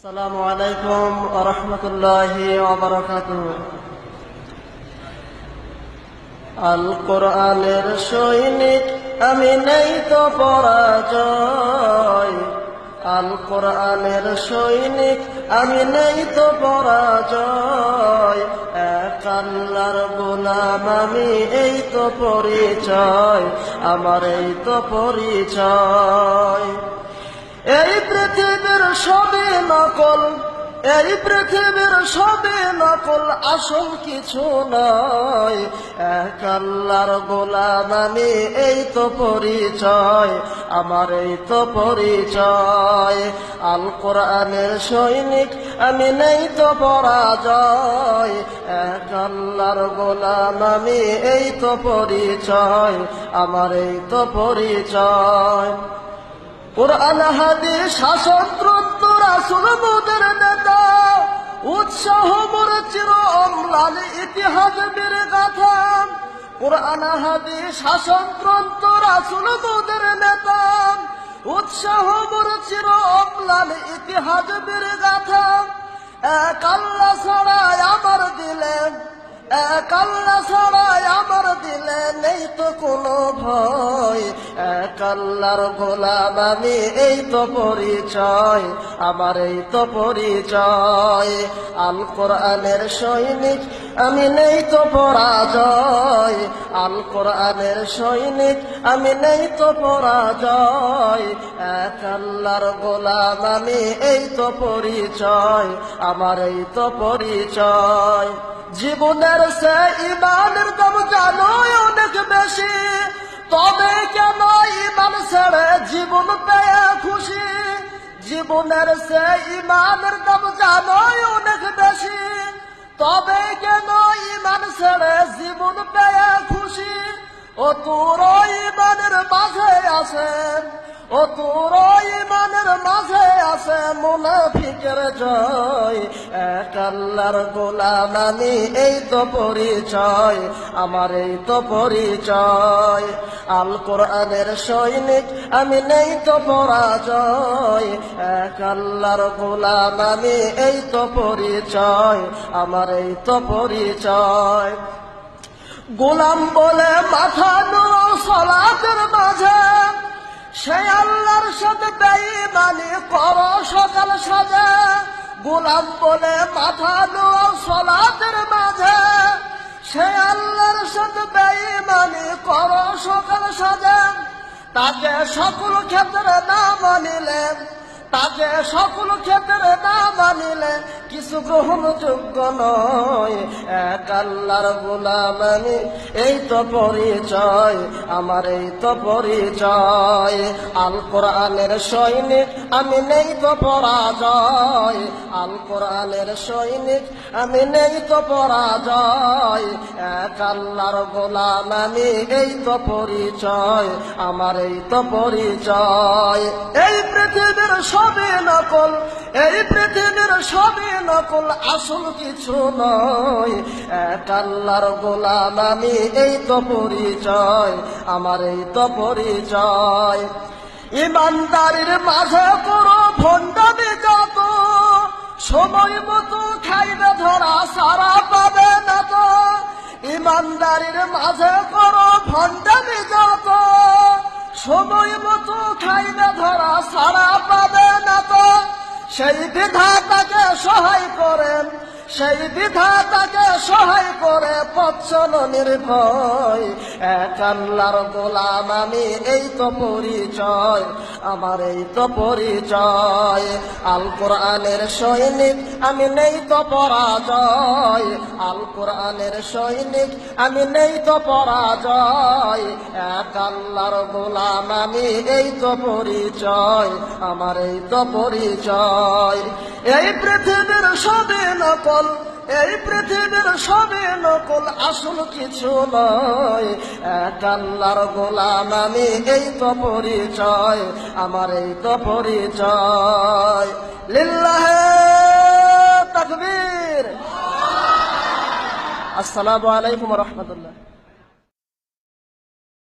আসসালামু আলাইকুম আল কোরআনের সৈনিক আমি নেই তো পরাজয়। আল কোরআনের সৈনিক আমি নেই তো পরাজয়। গোলাম আমি এই তো পরিচয়, আমার এই তো পরিচয় এই পৃথিবীর সবে নকল, এই পৃথিবীর সবে নকল, আসল কিছু নয়। এক আল্লাহর গোলাম, আমি এই তো পরিচয়, আমার এই তো পরিচয়। আল কোরআনের সৈনিক, আমি নেই তো পরাজয়। এক আল্লাহর গোলাম, আমি এই তো পরিচয়, আমার এই তো পরিচয়। কোরআন, হাদিস শাসনতন্ত্র রাসুল মোদের নেতা উৎসাহ মোর চির অম্লান ইতিহাস বীর গাথা কোরআন হাদিস শাসনতন্ত্র রাসুল মোদের নেতা উৎসাহ মোর চির অম্লান ইতিহাস বীর গাথা এক আল্লাহ ছাড়াই আমার দিলেন, এক আল্লাহ ছাড়াই আমার দিলে নেই তো কোনো ভয়। এক আল্লাহর গোলাম, আমি এই তো পরিচয়, আমার এই তো পরিচয়। আল কোরআনের সৈনিক, আমি নেই তো পরাজয়। আল কোরআনের সৈনিক, আমি নেই তো পরাজয়। এক আল্লাহর গোলাম, আমি এই তো পরিচয়, আমার এই তো পরিচয়। জীবনের সে ইমানের দাম জানো অনেক বেশি। তবে কেন ইমান ছেড়ে জীবন পেয়ে খুশি? জীবনের সে ইমানের দাম জানো অনেক বেশি। তবে কেন ইমান ছেড়ে জীবন পেয়ে খুশি? ও তোর ইমানের মাঝে আছেন ও তোর ইমানের মাঝে আছে মুনাফিকের জয়। এক আল্লাহর গোলাম, আমি এই তো পরিচয়, আমার এই তো পরিচয়। আল কোরআনের সৈনিক, আমি নেই তো পরাজয়। এক আল্লাহর গোলাম, আমি এই তো পরিচয়, আমার এই তো পরিচয়। গোলাম বলে মাথা নুরো সলাতের মাঝে। সে আল্লাহর সাথে বেঈমানি কর, সকাল সাজে। গোলাম বলে মাথা নুরো সলাতের মাঝে। সে আল্লাহর সাথে বেঈমানি কর, সকাল সাজে। তাকে সকল ক্ষেত্রে না মানিলেন তাকে সকল ক্ষেত্রে না মানিলে কিছু গ্রহণযোগ্য নয়। এক আল্লাহর গোলাম আমি এই তো পরিচয়, আমার এই তো পরিচয়। আল কোরআনের সৈনিক, আমি নেই তো পরাজয়। আল কোরআনের সৈনিক, আমি নেই তো পরাজয়। এক আল্লাহর গোলাম আমি এই তো পরিচয়, আমার এই তো পরিচয়। এই পৃথিবীর সবে নকল, এই পৃথিবীর সবে নকল, আসল কিছু নয়। এক আল্লাহর গোলাম, আমি এই তো পরিচয়, আমার এই তো পরিচয়। ইমানদারির মাঝে করো ভণ্ডামি যত সময় মতো খাইবে ধরা সারা পাবে না তো। ইমানদারির মাঝে করো ভণ্ডামি যত সময় মতো খাইবে ধরা সারা পাবে না তো। সেই বিধাতাকে সহায় করেন সেই বিধা বিধাতাকে সহায় করে পচ্ছল নির্ভয়। এক আল্লাহর গোলাম, আমি এই তো পরিচয়, আমার এই তো পরিচয়। আল কোরআনের সৈনিক, আমি নেই তো পরাজয়। আল কোরআনের সৈনিক, আমি নেই তো পরাজয়। এক আল্লাহর গোলাম, আমি এই তো পরিচয়, আমার এই তো পরিচয়। এই পৃথিবীর সবে নকল, এই পৃথিবীর সবে নকল, আসল কিছু নয়। এক আল্লাহর গোলাম, আমি এই তো পরিচয়, আমার এই তো পরিচয়। লিল্লাহে তাকবীর। আসসালামু আলাইকুম রহমতুল্লাহ।